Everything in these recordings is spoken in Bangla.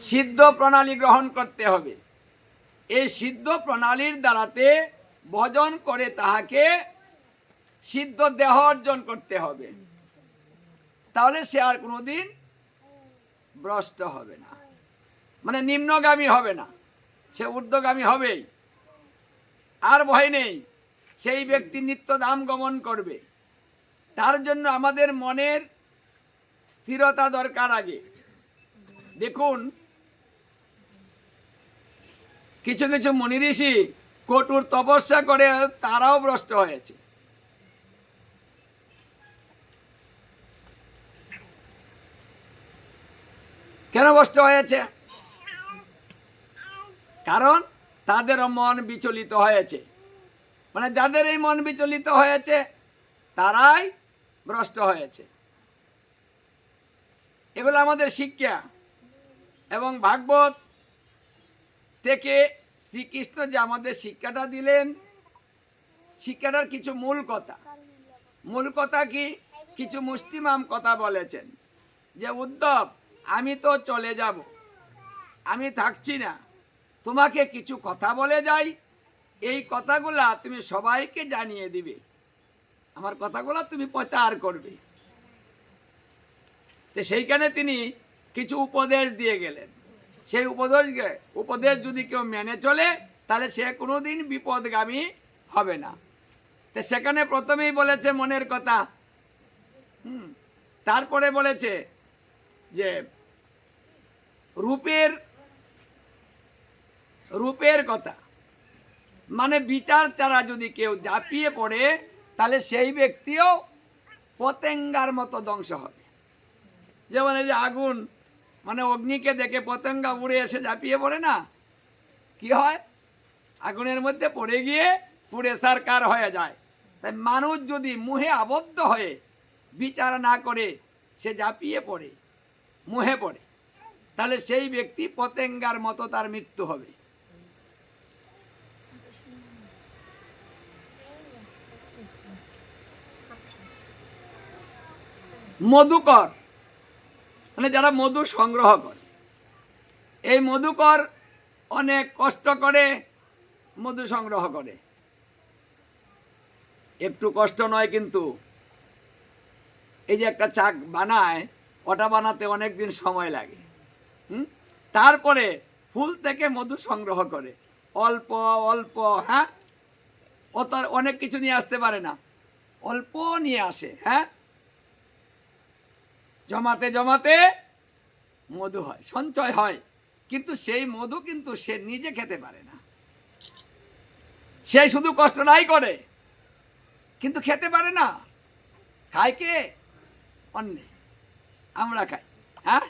সিদ্ধ প্রণালী গ্রহণ করতে হবে। এই সিদ্ধ প্রণালীর দ্বারাতে ভজন করে তাহাকে সিদ্ধ দেহ অর্জন করতে হবে। তাহলে সে আর কোনোদিন ভ্রষ্ট হবে না। মানে নিম্নগামী হবে না। সে ঊর্ধ্বগামী হবেই। আর ভয় নেই। সেই ব্যক্তি নিত্য দাম গমন করবে। তার জন্য আমাদের মনের স্থিরতা দরকার আগে। দেখুন, কিছু কিছু মুনি ঋষি কঠোর তপস্যা করে তারাও ভ্রষ্ট হয়েছে। কেন ভ্রষ্ট হয়েছে? কারণ তাদেরও মন বিচলিত হয়েছে। মানে যাদের এই মন বিচলিত হয়েছে, তারাই ভ্রষ্ট হয়েছে। এগুলো আমাদের শিক্ষা। এবং ভাগবত থেকে শ্রীকৃষ্ণ যে আমাদের শিক্ষাটা দিলেন, শিক্ষাটার কিছু মূল কথা। মূল কথা কি? কিছু মুষ্টিমাম কথা বলেছেন যে, উদ্ধব, আমি তো চলে যাব, আমি থাকছি না। তোমাকে কিছু কথা বলে যাই। এই কথাগুলা তুমি সবাইকে জানিয়ে দিবে। আমার কথাগুলো তুমি প্রচার করবে। তো সেইখানে তিনি কিছু উপদেশ দিয়ে গেলেন। সেই উপদেশ উপদেশ যদি কেউ মেনে চলে, তাহলে সে কোনোদিন বিপদগামী হবে না। তো সেখানে প্রথমেই বলেছে মনের কথা। হুম, তারপরে বলেছে যে রূপের রূপের কথা। মানে বিচার ছাড়া যদি কেউ ঝাঁপিয়ে পড়ে, তাহলে সেই ব্যক্তিও পতেঙ্গার মতো ধ্বংস হবে। যেমন এই যে আগুন মানে অগ্নিকে দেখে পতঙ্গা উড়ে এসে ঝাঁপিয়ে পড়ে না? কি হয়? আগুনের মধ্যে পড়ে গিয়ে পুড়ে সারকার হয়ে যায়। তাই মানুষ যদি মুহে আবদ্ধ হয়ে বিচার না করে, সে ঝাঁপিয়ে পড়ে, মুহে পড়ে। তাহলে সেই ব্যক্তি পতেঙ্গার মতো তার মৃত্যু হবে। মধুকর মানে যারা মধু সংগ্রহ করে। এই মধুকর অনেক কষ্ট করে মধু সংগ্রহ করে। একটু কষ্ট নয় কিন্তু এই যে একটা চাক বানায়, ওটা বানাতে অনেক দিন সময় লাগে। হুম? তারপরে ফুল থেকে মধু সংগ্রহ করে। অল্প অল্প হ্যাঁ? ও তো আর অনেক কিছু নিয়ে আসতে পারে না। অল্প নিয়ে আসে হ্যাঁ? জমাতে জমাতে মধু হয়, সঞ্চয় হয়। কিন্তু সেই মধু কিন্তু সে নিজে খেতে পারে না। সে শুধু কষ্ট নাই করে, কিন্তু খেতে পারে না। খায় কে? অন্যে। আমরা খাই হ্যাঁ?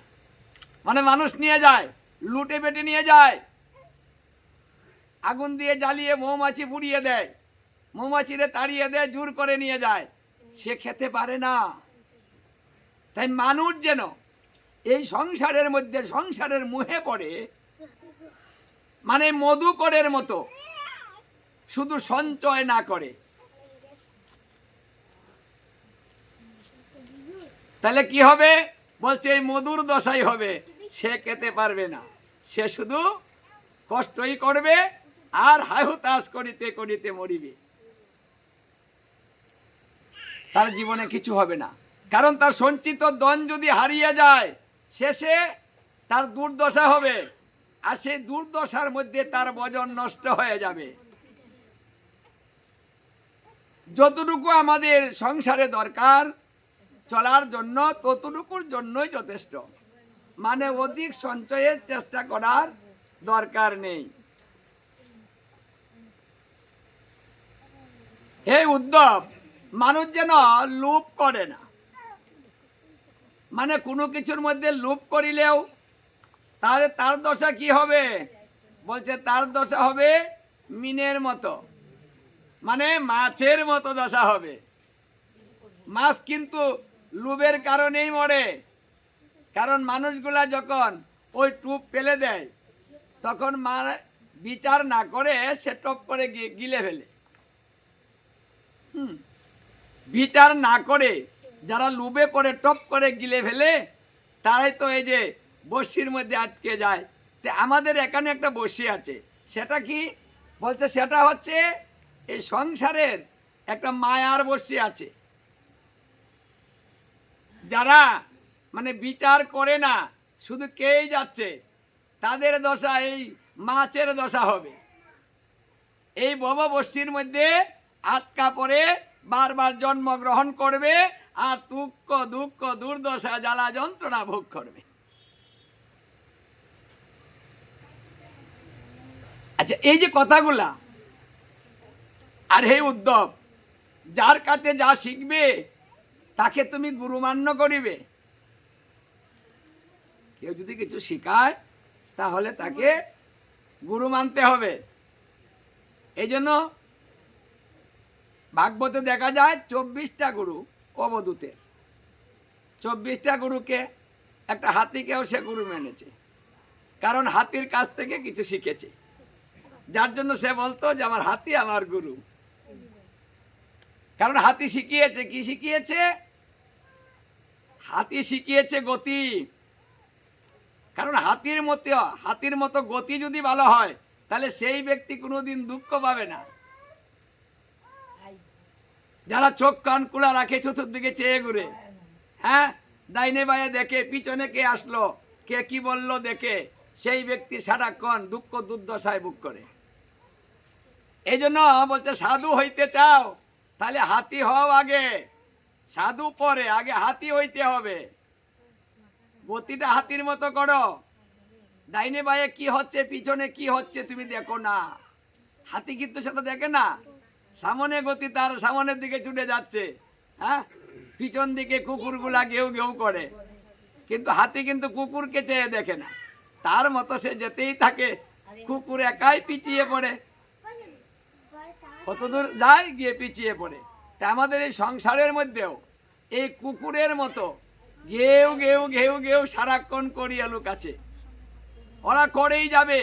মানে মানুষ নিয়ে যায়, লুটে বেটে নিয়ে যায়। আগুন দিয়ে জ্বালিয়ে মৌমাছি পুড়িয়ে দেয়। মৌমাছিরে তাড়িয়ে দেয়, জোর করে নিয়ে যায়। সে খেতে পারে না। তাই মানুষ যেন এই সংসারের মধ্যে, সংসারের মুহে পড়ে মানে মধুকরের মতো শুধু সঞ্চয় না করে। তাহলে কি হবে? বলছে, এই মধুর দশাই হবে, সে খেতে পারবে না। সে শুধু কষ্টই করবে আর হাহুতাস করিতে করিতে মরিবে। তার জীবনে কিছু হবে না। কারণ তার সঞ্চিত ধন যদি হারিয়ে যায়, শেষে তার দুর্দশা হবে। আর সেই দুর্দশার মধ্যে তার বজন নষ্ট হয়ে যাবে। যতটুকু আমাদের সংসারে দরকার চলার জন্য, ততটুকুর জন্যই যথেষ্ট। মানে অধিক সঞ্চয়ের চেষ্টা করার দরকার নেই। হে উদ্যম মানুষ যেন লোভ করে না। মানে কোনো কিছুর মধ্যে লোভ করিলেও তাহলে তার দশা কি হবে? বলছে তার দশা হবে মিনের মতো। মানে মাছের মতো দশা হবে। মাছ কিন্তু লোভের কারণেই মরে। কারণ মানুষগুলা যখন ওই টুপ ফেলে দেয়, তখন মা বিচার না করে সে টপ করে গিলে ফেলে। হুম। বিচার না করে যারা লুবে পড়ে, টপ করে, গিলে ফেলে, তারাই তো এই যে বস্যির মধ্যে আটকে যায়। তো আমাদের এখানে একটা বস্যি আছে। সেটা কি? বলছে সেটা হচ্ছে এই সংসারের একটা মায়ার বস্যি আছে। যারা মানে বিচার করে না, শুধু কেই যাচ্ছে, তাদের দশা এই মাছের দশা হবে। এই ভববস্যির মধ্যে আটকা পড়ে বারবার জন্মগ্রহণ করবে আর দুঃখ দুঃখ, দুর্দশা, জ্বালা যন্ত্রণা ভোগ করবে। আচ্ছা এই যে কথাগুলা, আর হে উদ্যোগ যার কাছে যা শিখবে, তাকে তুমি গুরুমান্য করিবে। কেউ যদি কিছু শিখায়, তাহলে তাকে গুরু মানতে হবে। এই জন্য ভাগবতে দেখা যায়, চব্বিশটা গুরু অবধূতের চব্বিশটা গুরুকে একটা হাতিকেও সে গুরু মেনেছে। কারণ হাতির কাছ থেকে কিছু শিখেছে। যার জন্য সে বলতো যে, আমার হাতি আমার গুরু। কারণ হাতি শিখিয়েছে। কি শিখিয়েছে? হাতি শিখিয়েছে গতি। কারণ হাতির মতো হাতির মতো গতি যদি ভালো হয়, তাহলে সেই ব্যক্তি কোনোদিন দুঃখ পাবে না। যারা চোখ কান কুলা রাখে চতুর্দিকে চেয়ে ঘুরে। হ্যাঁ? ডাইনে বাইরে দেখে, পিছনে কে আসলো, কে কি বলল দেখে, সেই ব্যক্তি সারাক্ষণ দুঃখ দুর্দশায় বুক করে। এই জন্য বলছে, সাধু হইতে চাও, তাহলে হাতি হও আগে। সাধু পরে, আগে হাতি হইতে হবে। গতিটা হাতির মতো করো। ডাইনে বায়ে কি হচ্ছে, পিছনে কি হচ্ছে তুমি দেখো না। হাতি কিন্তু সেটা দেখে না। সামনে গতি তার সামনের দিকে ছুটে যাচ্ছে হ্যাঁ? পিছন দিকে কুকুরগুলা ঘেউ ঘেউ করে। কিন্তু হাতি কিন্তু কুকুরকে চেয়ে দেখে না। তার মতো সে যেতেই থাকে, কুকুর একাই পিছিয়ে পড়ে। কতদূর যায় গিয়ে পিছিয়ে পড়ে। তা আমাদের এই সংসারের মধ্যেও এই কুকুরের মতো ঘেউ ঘেউ ঘেউ ঘেউ সারাক্ষণ করিয়া লোক আছে ওরা করেই যাবে,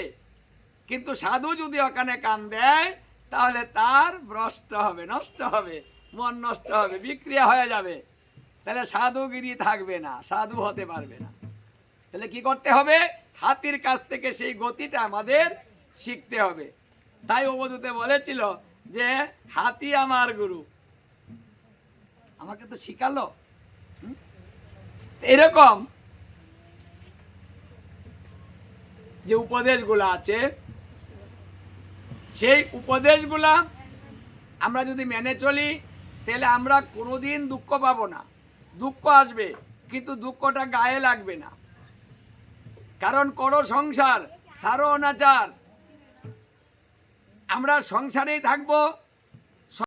কিন্তু সাধু যদি ওখানে কান দেয় তাহলে তার ভ্রষ্ট হবে, নষ্ট হবে, মন নষ্ট হবে, বিক্রিয়া হয়ে যাবে। তাহলে সাধুগিরি থাকবে না, সাধু হতে পারবে না। তাহলে কি করতে হবে? হাতির কাছ থেকে সেই গতিটা আমাদের শিখতে হবে। তাই অবধূতে বলেছিল যে, হাতি আমার গুরু। আমাকে তো শিখালো। এরকম যে উপদেশগুলো আছে সেই উপদেশগুলা আমরা যদি মেনে চলি, তাহলে আমরা কোনোদিন দুঃখ পাব না। দুঃখ আসবে, কিন্তু দুঃখটা গায়ে লাগবে না। কারণ করো সংসার, সারো অনাচার। আমরা সংসারেই থাকব